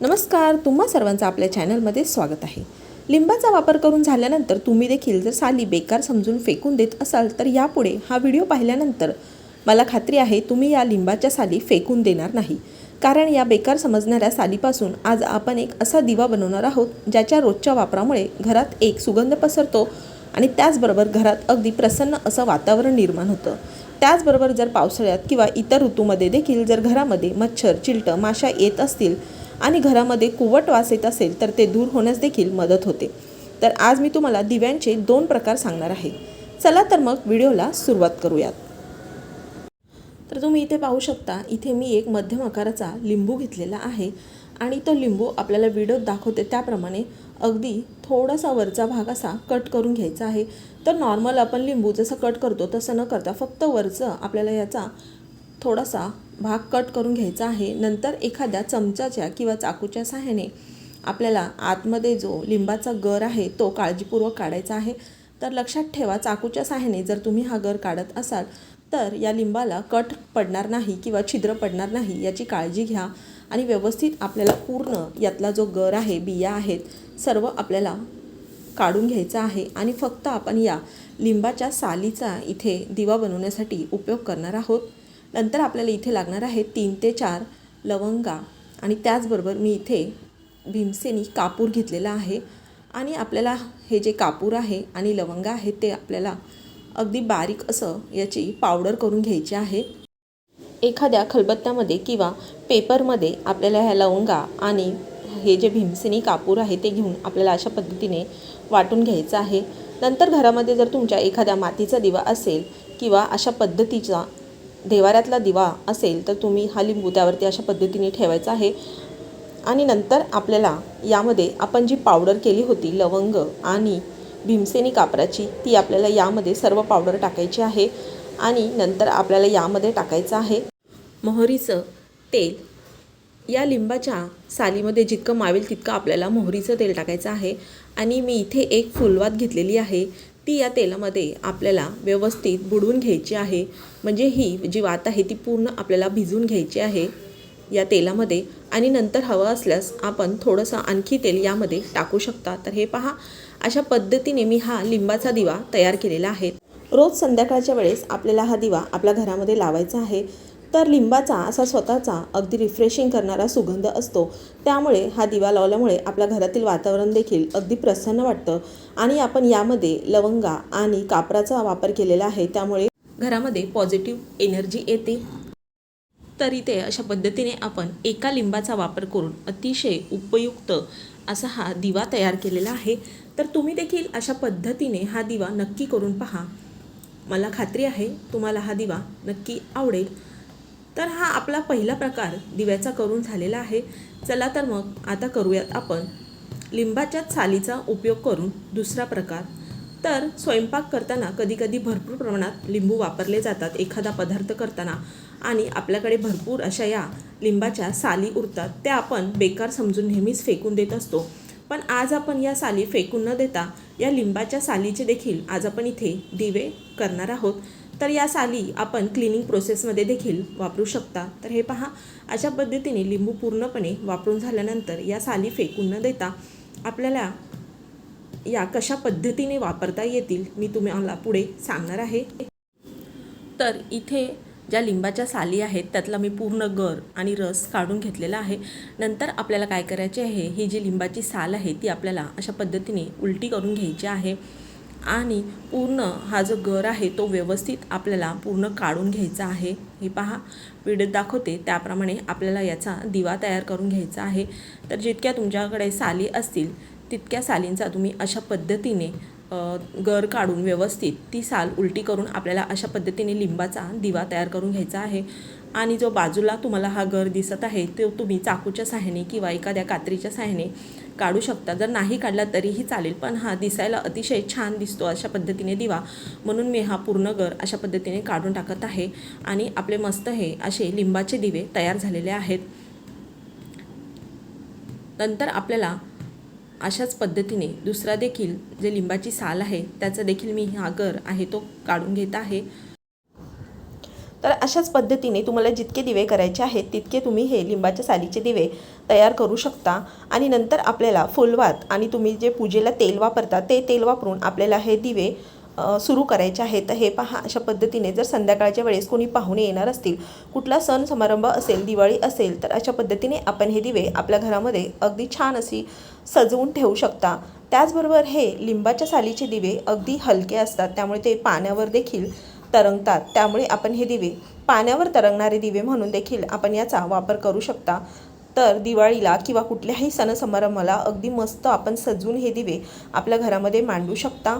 नमस्कार तुम्हा सर्वांचं आपल्या चॅनलमध्ये स्वागत आहे. लिंबाचा वापर करून झाल्यानंतर तुम्ही देखील जर साली बेकार समजून फेकून देत असाल तर यापुढे हा व्हिडिओ पाहिल्यानंतर मला खात्री आहे तुम्ही या लिंबाच्या साली फेकून देणार नाही. कारण या बेकार समजणाऱ्या सालीपासून आज आपण एक असा दिवा बनवणार आहोत ज्याच्या रोजच्या वापरामुळे घरात एक सुगंध पसरतो आणि त्याचबरोबर घरात अगदी प्रसन्न असं वातावरण निर्माण होतं. त्याचबरोबर जर पावसाळ्यात किंवा इतर ऋतूमध्ये देखील जर घरामध्ये मच्छर चिलटं माशा येत असतील आणि घरामध्ये कुवट वास येत असेल तर ते दूर होण्यास देखील मदत होते. तर आज मी तुम्हाला दिव्यांचे दोन प्रकार सांगणार आहे. चला तर मग व्हिडिओला सुरुवात करूयात. तर तुम्ही इथे पाहू शकता इथे मी एक मध्यम आकाराचा लिंबू घेतलेला आहे आणि तो लिंबू आपल्याला व्हिडिओत दाखवते. त्याप्रमाणे अगदी थोडासा वरचा भाग असा कट करून घ्यायचा आहे. तर नॉर्मल आपण लिंबू जसं कट करतो तसं न करता फक्त वरचं आपल्याला याचा थोडासा भाग कट करून घ्यायचा आहे. नंतर एखाद्या चमचाच्या किंवा चाकूच्या सहाय्याने आपल्याला आतमध्ये जो लिंबाचा गर आहे तो काळजीपूर्वक काढायचा आहे. तर लक्षात ठेवा चाकूच्या सहाय्याने जर तुम्ही हा गर काढत असाल तर या लिंबाला कट पडणार नाही किंवा छिद्र पडणार नाही याची काळजी घ्या आणि व्यवस्थित आपल्याला पूर्ण यातला जो गर आहे बिया आहेत सर्व आपल्याला काढून घ्यायचा आहे आणि फक्त आपण या लिंबाच्या सालीचा इथे दिवा बनवण्यासाठी उपयोग करणार आहोत. नंतर आपल्याला इथे लागणार आहे तीन ते चार लवंगा. आणि त्याचबरोबर मी इथे भीमसेनी कापूर घेतलेला आहे. आणि आपल्याला हे जे कापूर आहे आणि लवंगा आहे ते आपल्याला अगदी बारीक असं याची पावडर करून घ्यायची आहे. एखाद्या खलबत्त्यामध्ये किंवा पेपरमध्ये आपल्याला ह्या लवंगा आणि हे जे भीमसेनी कापूर आहे ते घेऊन आपल्याला अशा पद्धतीने वाटून घ्यायचं आहे. नंतर घरामध्ये जर तुमच्या एखाद्या मातीचा दिवा असेल किंवा अशा पद्धतीचा देवाऱ्यातला दिवा असेल तर तुम्ही हा लिंबू त्यावरती अशा पद्धतीने ठेवायचा आहे. आणि नंतर आपल्याला यामध्ये आपण जी पावडर केली होती लवंग आणि भीमसेनी कापराची ती आपल्याला यामध्ये सर्व पावडर टाकायची आहे. आणि नंतर आपल्याला यामध्ये टाकायचं आहे मोहरीचं तेल. या लिंबाच्या सालीमध्ये जितकं मावेल तितकं आपल्याला मोहरीचं तेल टाकायचं आहे. आणि मी इथे एक फुलवात घेतलेली आहे. ती या तेलामध्ये आपल्याला व्यवस्थित बुडवून घ्यायची आहे. म्हणजे ही जी वात आहे ती पूर्ण आपल्याला भिजवून घ्यायची आहे या तेलामध्ये. आणि नंतर हवं असल्यास आपण थोडंसं आणखी तेल यामध्ये टाकू शकता. तर हे पहा अशा पद्धतीने मी हा लिंबाचा दिवा तयार केलेला आहे. रोज संध्याकाळच्या वेळेस आपल्याला हा दिवा आपल्या घरामध्ये लावायचा आहे. तर लिंबाचा असा स्वतःचा अगदी रिफ्रेशिंग करणारा सुगंध असतो. त्यामुळे हा दिवा लावल्यामुळे आपल्या घरातील वातावरण देखील अगदी प्रसन्न वाटतं. आणि आपण यामध्ये लवंगा आणि कापराचा वापर केलेला आहे. त्यामुळे घरामध्ये पॉझिटिव्ह एनर्जी येते. तर इथे अशा पद्धतीने आपण एका लिंबाचा वापर करून अतिशय उपयुक्त असा हा दिवा तयार केलेला आहे. तर तुम्ही देखील अशा पद्धतीने हा दिवा नक्की करून पहा. मला खात्री आहे तुम्हाला हा दिवा नक्की आवडेल. तर हा आपला पहिला प्रकार दिव्याचा करून झालेला आहे. चला तर मग आता करूयात आपण लिंबाच्या सालीचा उपयोग करून दुसरा प्रकार. तर स्वयंपाक करताना कधीकधी भरपूर प्रमाणात लिंबू वापरले जातात. एखादा पदार्थ करताना आणि आपल्याकडे भरपूर अशा या लिंबाच्या साली उरतात. त्या आपण बेकार समजून नेहमीच फेकून देत असतो. पण आज आपण या साली फेकून न देता या लिंबाच्या सालीचे देखील आज आपण इथे दिवे करणार आहोत. तर या साली आपण क्लिनिंग प्रोसेसमध्ये देखील वापरू शकता. तर हे पहा अशा पद्धतीने लिंबू पूर्णपणे वापरून झाल्यानंतर या साली फेकून न देता आपल्याला या कशा पद्धतीने वापरता येतील मी तुम्हाला पुढे सांगणार आहे. तर इथे ज्या लिंबाच्या साली आहेत त्यातला मी पूर्ण गर आणि रस काढून घेतलेला आहे. नंतर आपल्याला काय करायचे आहे ही जी लिंबाची साल आहे ती आपल्याला अशा पद्धतीने उलटी करून घ्यायची आहे. आणि पूर्ण हा जो गर आहे तो व्यवस्थित आपल्याला पूर्ण काढून घ्यायचा आहे. हे पहा व्हिडिओत दाखवते त्याप्रमाणे आपल्याला याचा दिवा तयार करून घ्यायचा आहे. तर जितक्या तुमच्याकडे साली असतील तितक्या सालींचा तुम्ही अशा पद्धतीने गर काढून व्यवस्थित ती साल उलटी करून आपल्याला अशा पद्धतीने लिंबाचा दिवा तयार करून घ्यायचा आहे. आणि जो बाजूला तुम्हाला हा गर दिसत आहे तो तुम्ही चाकूच्या साह्याने किंवा एखाद्या कात्रीच्या साह्याने काढू शकता. जर नाही काढला तरीही चालेल पण हा दिसायला अतिशय छान दिसतो अशा पद्धतीने दिवा. म्हणून मी हा पूर्ण गर अशा पद्धतीने काढून टाकत आहे. आणि आपले मस्त हे असे लिंबाचे दिवे तयार झालेले आहेत. नंतर आपल्याला अशाच पद्धतीने दुसरा देखील जे लिंबाची साल आहे त्याचा देखील मी हा गर आहे तो काढून घेत आहे. तर अशाच पद्धतीने तुम्हाला जितके दिवे करायचे आहेत तितके तुम्ही हे लिंबाच्या सालीचे दिवे तयार करू शकता. आणि नंतर आपल्याला फुलवात आणि तुम्ही जे पूजेला तेल वापरता ते तेल वापरून आपल्याला हे दिवे सुरू करायचे आहेत. तर हे पहा अशा पद्धतीने जर संध्याकाळच्या वेळेस कोणी पाहुणे येणार असतील कुठला सण समारंभ असेल दिवाळी असेल तर अशा पद्धतीने आपण हे दिवे आपल्या घरामध्ये अगदी छान अशी सजवून ठेवू शकता. त्याचबरोबर हे लिंबाच्या सालीचे दिवे अगदी हलके असतात त्यामुळे ते पाण्यावर देखील तरंगतात. त्यामुळे आपण हे दिवे पाण्यावर तरंगणारे दिवे म्हणून देखील आपण याचा वापर करू शकता. तर दिवाळीला किंवा कुठल्याही सण समारंभाला अगदी मस्त आपण सजवून हे दिवे आपल्या घरामध्ये मांडू शकता.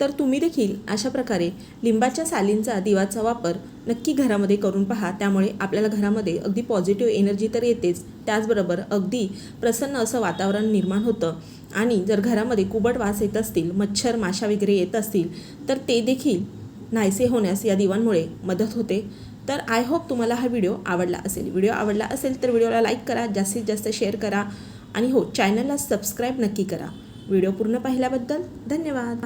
तर तुम्ही देखील अशा प्रकारे लिंबाच्या सालींचा दिवाचा वापर नक्की घरामध्ये करून पहा. त्यामुळे आपल्याला घरामध्ये अगदी पॉझिटिव्ह एनर्जी तर येतेच. त्याचबरोबर अगदी प्रसन्न असं वातावरण निर्माण होतं. आणि जर घरामध्ये कुबट वास येत असतील मच्छर माशा वगैरे येत असतील तर ते देखील नाहीसे होण्यास या दिवांमुळे मदत होते. तर आय होप तुम्हाला हा व्हिडिओ आवडला असेल. व्हिडिओ आवडला असेल तर व्हिडिओला लाईक करा जास्तीत जास्त शेअर करा आणि हो चॅनलला सबस्क्राईब नक्की करा. व्हिडिओ पूर्ण पाहिल्याबद्दल धन्यवाद.